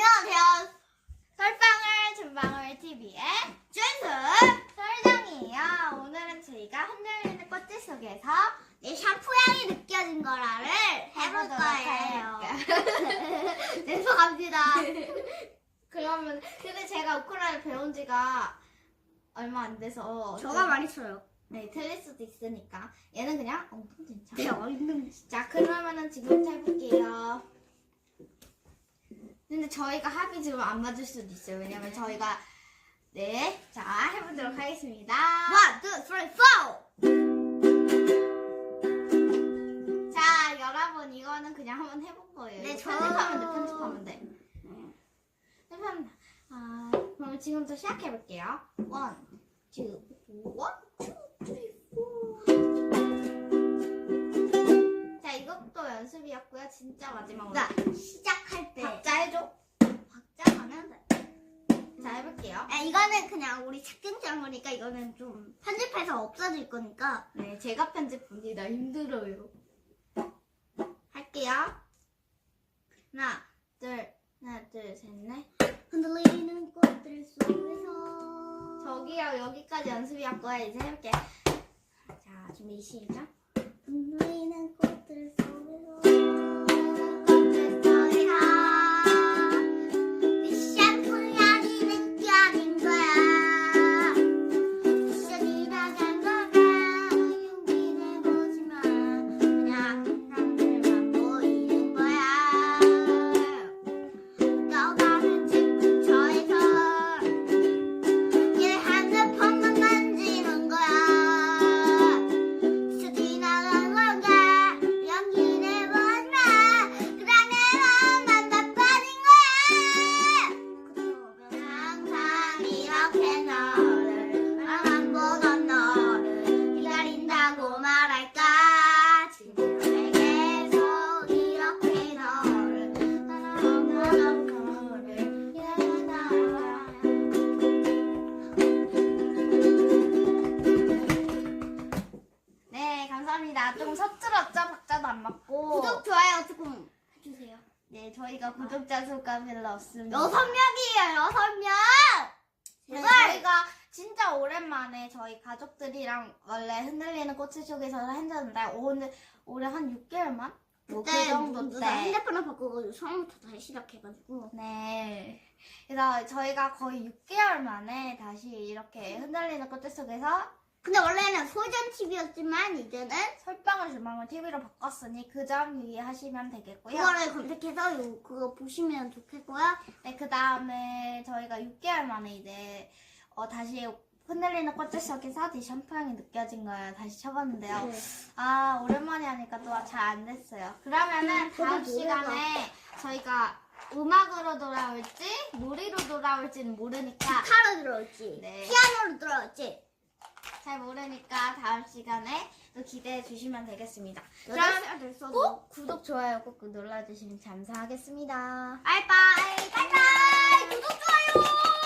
안녕하세요. 설방울 준방울 TV의 준수. 설정이에요. 오늘은 저희가 흔들리는 꽃들 속에서 내 샴푸 향이 느껴진 거라를 해볼 해보도록 거예요. 계속합니다. 그러면 근데 제가 우쿨렐레 배운 지가 얼마 안 돼서 저가 많이 써요. 네 틀릴 수도 있으니까 얘는 그냥 엉뚱 괜찮아. 네. 자 그러면은 지금부터 해볼게요. 근데 저희가 합이 지금 안 맞을 수도 있어요. 왜냐면 저희가 네, 자 해보도록 하겠습니다. One, two, three, four. 자 여러분 이거는 그냥 한번 해본 거예요. 네, 이거 저- 편집하면 돼, 편집하면 돼. 편집하면 돼. 아 그럼 지금부터 시작해 볼게요. One, two, one, 연습이었고요. 진짜 마지막으로. 자, 시작할 때. 박자 해줘. 박자 가면 돼. 자 해볼게요. 아, 이거는 그냥 우리 착근장 거니까 이거는 좀 편집해서 없어질 거니까 네, 제가 편집합니다. 힘들어요. 할게요. 하나, 둘, 하나, 둘, 셋, 넷. 흔들리는 꽃들 속에서 저기요, 여기까지 연습이었고요. 이제 해볼게. 자, 준비 시작. 흔들리는 꽃들 속에서 항상 이렇게 너를 안 보던 너를 기다린다고 말할까 지금 왜 계속 이렇게 너를 사랑하는 너를 기다린다 네, 감사합니다. 좀 서툴었죠? 박자도 안 맞고. 구독 좋아요 조금 해주세요 네, 저희가 구독자 수가 별로 없습니다. 여섯 명이에요 여섯 명 네, 제발 저희가 진짜 오랜만에 저희 가족들이랑 원래 흔들리는 꽃을 속에서 했는데 오늘 올해 한 6개월만? 뭐그 정도 누가 때. 핸드폰을 바꾸고 처음부터 다시 시작해가지고 네. 그래서 저희가 거의 6개월 만에 다시 이렇게 흔들리는 꽃들 속에서 근데 원래는 소전 TV였지만 이제는 설방울 주방을 TV로 바꿨으니 그 점 유의하시면 되겠고요. 그거를 검색해서 요, 그거 보시면 좋겠고요 네, 그 다음에 저희가 6개월 만에 이제 어, 다시 흔들리는 꽃들 속에서 디 샴푸향이 느껴진 거예요. 다시 쳐봤는데요. 네. 아 오랜만에 하니까 또 잘 안 됐어요. 그러면은 음, 저도 다음 시간에 저희가 음악으로 돌아올지 놀이로 돌아올지는 모르니까 기타로 들어올지 네. 피아노로 들어올지 잘 모르니까 다음 시간에 또 기대해 주시면 되겠습니다. 여덟 그럼 살 됐어도 꼭 구독 좋아요 꼭 눌러주시면 감사하겠습니다. 바이바이 바이바이 구독 좋아요